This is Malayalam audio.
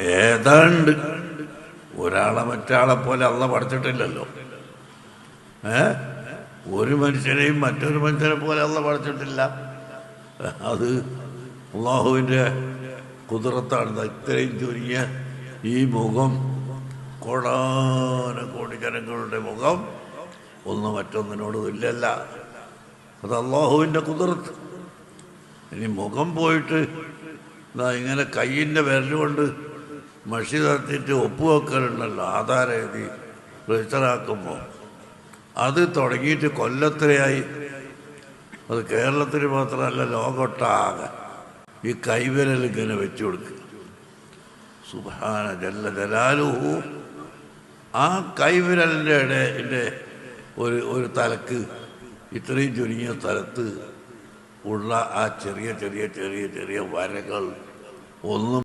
ഏതാണ്ട് ഒരാളെ മറ്റാളെ പോലെ അള്ള പഠിച്ചിട്ടില്ലല്ലോ. ഏ? ഒരു മനുഷ്യനെയും മറ്റൊരു മനുഷ്യനെ പോലെ അള്ള പഠിച്ചിട്ടില്ല. അത് അള്ളാഹുവിന്റെ കുതിരത്താണ്. ഇത്രയും ചുരുങ്ങിയ ഈ മുഖം കോടാന കോടി ജനങ്ങളുടെ മുഖം. ഒന്ന് മറ്റൊന്നിനോട് ഇല്ലല്ല അത് അള്ളാഹുവിന്റെ കുതിർത്ത് ഇനി മുഖം പോയിട്ട് ഇങ്ങനെ കയ്യിന്റെ വിരലുകൊണ്ട് മഷി തത്തിയിട്ട് ഒപ്പുവെക്കലുണ്ടല്ലോ ആധാരം എഴുതി രജിസ്റ്ററാക്കുമ്പോൾ അത് തുടങ്ങിയിട്ട് കൊല്ലത്രയായി അത് കേരളത്തിൽ മാത്രമല്ല ലോകൊട്ടാകെ ഈ കൈവിരൽ ഇങ്ങനെ വെച്ചു കൊടുക്കുക. സുഭാന ജല്ല ജലാലുഹു. ആ കൈവിരലിന്റെ ഇടയിന്റെ ഒരു ഒരു തലക്ക് ഇത്രയും ചുരുങ്ങിയ സ്ഥലത്ത് ഉള്ള ആ ചെറിയ ചെറിയ ചെറിയ ചെറിയ വരകൾ ഒന്നും